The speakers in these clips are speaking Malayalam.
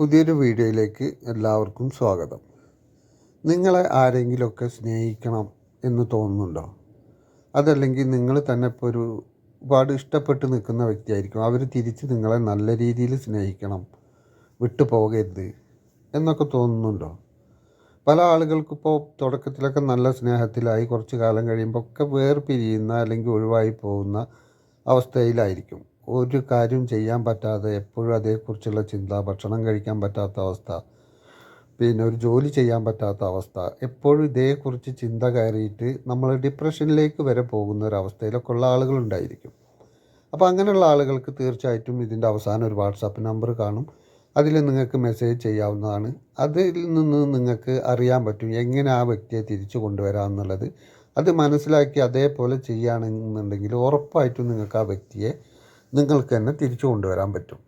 പുതിയൊരു വീഡിയോയിലേക്ക് എല്ലാവർക്കും സ്വാഗതം. നിങ്ങളെ ആരെങ്കിലുമൊക്കെ സ്നേഹിക്കണം എന്ന് തോന്നുന്നുണ്ടോ? അതല്ലെങ്കിൽ നിങ്ങൾ തന്നെ ഇപ്പോൾ ഒരു ഒരുപാട് ഇഷ്ടപ്പെട്ട് നിൽക്കുന്ന വ്യക്തിയായിരിക്കും. അവർ തിരിച്ച് നിങ്ങളെ നല്ല രീതിയിൽ സ്നേഹിക്കണം വിട്ടു പോകരുത് എന്നൊക്കെ തോന്നുന്നുണ്ടോ? പല ആളുകൾക്കിപ്പോൾ തുടക്കത്തിലൊക്കെ നല്ല സ്നേഹത്തിലായി കുറച്ച് കാലം കഴിയുമ്പോൾ ഒക്കെ വേർപിരിയുന്ന അല്ലെങ്കിൽ ഒഴിവായി പോകുന്ന അവസ്ഥയിലായിരിക്കും. ഒരു കാര്യം ചെയ്യാൻ പറ്റാതെ എപ്പോഴും അതേക്കുറിച്ചുള്ള ചിന്ത ഭക്ഷണം കഴിക്കാൻ പറ്റാത്ത അവസ്ഥ പിന്നെ ഒരു ജോലി ചെയ്യാൻ പറ്റാത്ത അവസ്ഥ എപ്പോഴും ഇതേക്കുറിച്ച് ചിന്ത കയറിയിട്ട് നമ്മൾ ഡിപ്രഷനിലേക്ക് വരെ പോകുന്ന ഒരു അവസ്ഥയിലൊക്കെ ഉള്ള ആളുകളുണ്ടായിരിക്കും അപ്പോൾ അങ്ങനെയുള്ള ആളുകൾക്ക് തീർച്ചയായിട്ടും ഇതിന്റെ അവസാനം ഒരു വാട്സാപ്പ് നമ്പർ കാണും. അതിൽ നിങ്ങൾക്ക് മെസ്സേജ് ചെയ്യാവുന്നതാണ്. അതിൽ നിന്ന് നിങ്ങൾക്ക് അറിയാൻ പറ്റും എങ്ങനെ ആ വ്യക്തിയെ തിരിച്ചു കൊണ്ടുവരാമെന്നുള്ളത് അത് മനസ്സിലാക്കി അതേപോലെ ചെയ്യുകയാണെന്നുണ്ടെങ്കിൽ ഉറപ്പായിട്ടും നിങ്ങൾക്ക് ആ വ്യക്തിയെ നിങ്ങൾക്ക് തന്നെ തിരിച്ചു കൊണ്ടുവരാൻ പറ്റും.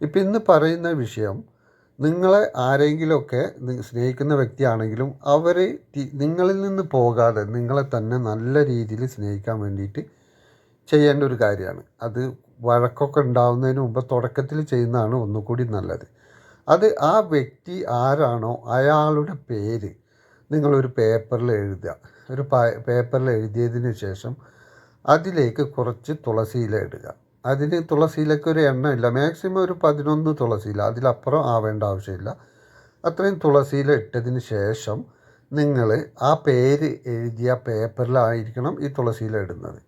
ഇപ്പം ഇന്ന് പറയുന്ന വിഷയം നിങ്ങളെ ആരെങ്കിലുമൊക്കെ സ്നേഹിക്കുന്ന വ്യക്തിയാണെങ്കിലും അവർ നിങ്ങളിൽ നിന്ന് പോകാതെ നിങ്ങളെ തന്നെ നല്ല രീതിയിൽ സ്നേഹിക്കാൻ വേണ്ടിയിട്ട് ചെയ്യേണ്ട ഒരു കാര്യമാണ്. അത് വഴക്കൊക്കെ ഉണ്ടാവുന്നതിന് മുമ്പ് തുടക്കത്തിൽ ചെയ്യുന്നതാണ് ഒന്നുകൂടി നല്ലത്. അത് ആ വ്യക്തി ആരാണോ അയാളുടെ പേര് നിങ്ങളൊരു പേപ്പറിൽ എഴുതുക. ഒരു പേപ്പറിൽ എഴുതിയതിന് ശേഷം അതിലേക്ക് കുറച്ച് തുളസിയില ഇടുക. അതിന് തുളസിയിലൊക്കെ ഒരു എണ്ണമില്ല മാക്സിമം ഒരു പതിനൊന്ന് തുളസിയില. അതിലപ്പുറം ആവേണ്ട ആവശ്യമില്ല. അത്രയും തുളസിയില ഇട്ടതിന് ശേഷം നിങ്ങൾ ആ പേര് എഴുതിയ പേപ്പറിലായിരിക്കണം ഈ തുളസിയില ഇടുന്നത്.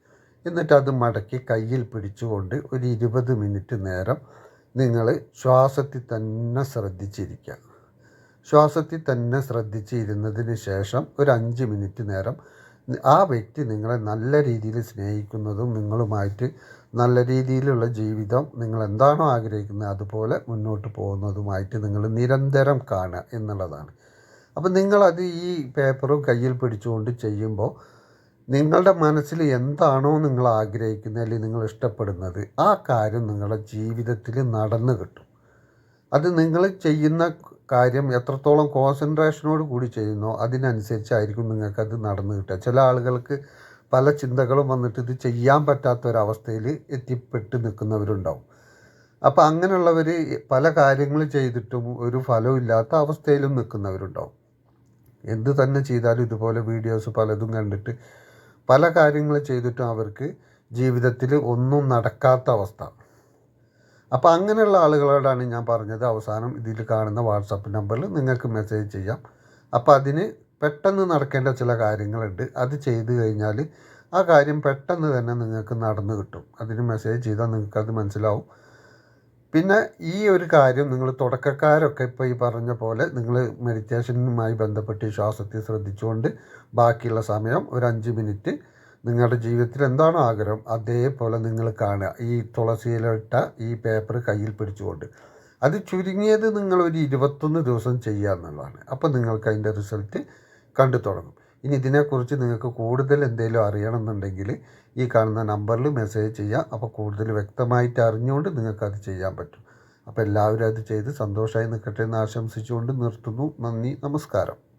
എന്നിട്ട് അത് മടക്കി കയ്യിൽ പിടിച്ചുകൊണ്ട് ഒരു ഇരുപത് മിനിറ്റ് നേരം നിങ്ങൾ ശ്വാസത്തിൽ തന്നെ ശ്രദ്ധിച്ചിരിക്കുക. ശ്വാസത്തിൽ തന്നെ ശ്രദ്ധിച്ചിരുന്നതിന് ശേഷം ഒരു അഞ്ച് മിനിറ്റ് നേരം ആ വ്യക്തി നിങ്ങളെ നല്ല രീതിയിൽ സ്നേഹിക്കുന്നതും നിങ്ങളുമായിട്ട് നല്ല രീതിയിലുള്ള ജീവിതം നിങ്ങൾ എന്താണോ ആഗ്രഹിക്കുന്നത് അതുപോലെ മുന്നോട്ട് പോകുന്നതുമായിട്ട് നിങ്ങൾ നിരന്തരം കാണുക എന്നുള്ളതാണ്. അപ്പം നിങ്ങളത് ഈ പേപ്പറും കയ്യിൽ പിടിച്ചുകൊണ്ട് ചെയ്യുമ്പോൾ നിങ്ങളുടെ മനസ്സിൽ എന്താണോ നിങ്ങൾ ആഗ്രഹിക്കുന്നത് അല്ലെങ്കിൽ നിങ്ങൾ ഇഷ്ടപ്പെടുന്നത് ആ കാര്യം നിങ്ങളുടെ ജീവിതത്തിൽ നടന്നു കിട്ടും. അത് നിങ്ങൾ ചെയ്യുന്ന കാര്യം എത്രത്തോളം കോൺസെൻട്രേഷനോട് കൂടി ചെയ്യുന്നോ അതിനനുസരിച്ചായിരിക്കും നിങ്ങൾക്കത് നടന്നു കിട്ടുക. ചില ആളുകൾക്ക് പല ചിന്തകളും വന്നിട്ട് ഇത് ചെയ്യാൻ പറ്റാത്ത ഒരവസ്ഥയിൽ എത്തിപ്പെട്ട് നിൽക്കുന്നവരുണ്ടാവും. അപ്പോൾ അങ്ങനെയുള്ളവർ പല കാര്യങ്ങൾ ചെയ്തിട്ടും ഒരു ഫലവും ഇല്ലാത്ത അവസ്ഥയിലും നിൽക്കുന്നവരുണ്ടാവും. എന്ത് തന്നെ ചെയ്താലും ഇതുപോലെ വീഡിയോസ് പലതും കണ്ടിട്ട് പല കാര്യങ്ങൾ ചെയ്തിട്ടും അവർക്ക് ജീവിതത്തിൽ ഒന്നും നടക്കാത്ത അവസ്ഥ. അപ്പോൾ അങ്ങനെയുള്ള ആളുകളോടാണ് ഞാൻ പറഞ്ഞത് അവസാനം ഇതിൽ കാണുന്ന വാട്സപ്പ് നമ്പറിൽ നിങ്ങൾക്ക് മെസ്സേജ് ചെയ്യാം. അപ്പോൾ അതിന് പെട്ടെന്ന് നടക്കേണ്ട ചില കാര്യങ്ങളുണ്ട്. അത് ചെയ്തു കഴിഞ്ഞാൽ ആ കാര്യം പെട്ടെന്ന് തന്നെ നിങ്ങൾക്ക് നടന്നു കിട്ടും. അതിന് മെസ്സേജ് ചെയ്താൽ നിങ്ങൾക്കത് മനസ്സിലാവും. പിന്നെ ഈ ഒരു കാര്യം നിങ്ങൾ തുടക്കക്കാരൊക്കെ ഇപ്പോൾ ഈ പറഞ്ഞ പോലെ നിങ്ങൾ മെഡിറ്റേഷനുമായി ബന്ധപ്പെട്ട് ശ്വാസത്തെ ശ്രദ്ധിച്ചുകൊണ്ട് ബാക്കിയുള്ള സമയം ഒരു അഞ്ച് മിനിറ്റ് നിങ്ങളുടെ ജീവിതത്തിൽ എന്താണ് ആഗ്രഹം? അതേപോലെ നിങ്ങൾ കാണുക. ഈ തുളസിയിലിട്ട ഈ പേപ്പർ കയ്യിൽ പിടിച്ചുകൊണ്ട്. അത് ചുരുങ്ങിയത് നിങ്ങൾ ഒരു ഇരുപത്തൊന്ന് ദിവസം ചെയ്യുക എന്നുള്ളതാണ്. അപ്പോൾ നിങ്ങൾക്ക് അതിന്റെ റിസൾട്ട് കണ്ടു തുടങ്ങും. ഇനി ഇതിനെക്കുറിച്ച് നിങ്ങൾക്ക് കൂടുതൽ എന്തെങ്കിലും അറിയണമെന്നുണ്ടെങ്കിൽ ഈ കാണുന്ന നമ്പറിൽ മെസ്സേജ് ചെയ്യാം അപ്പോൾ കൂടുതൽ വ്യക്തമായിട്ട് അറിഞ്ഞുകൊണ്ട് നിങ്ങൾക്കത് ചെയ്യാൻ പറ്റും. അപ്പോൾ എല്ലാവരും അത് ചെയ്ത് സന്തോഷമായി നിൽക്കട്ടെ എന്ന് ആശംസിച്ചുകൊണ്ട് നിർത്തുന്നു. നന്ദി. നമസ്കാരം.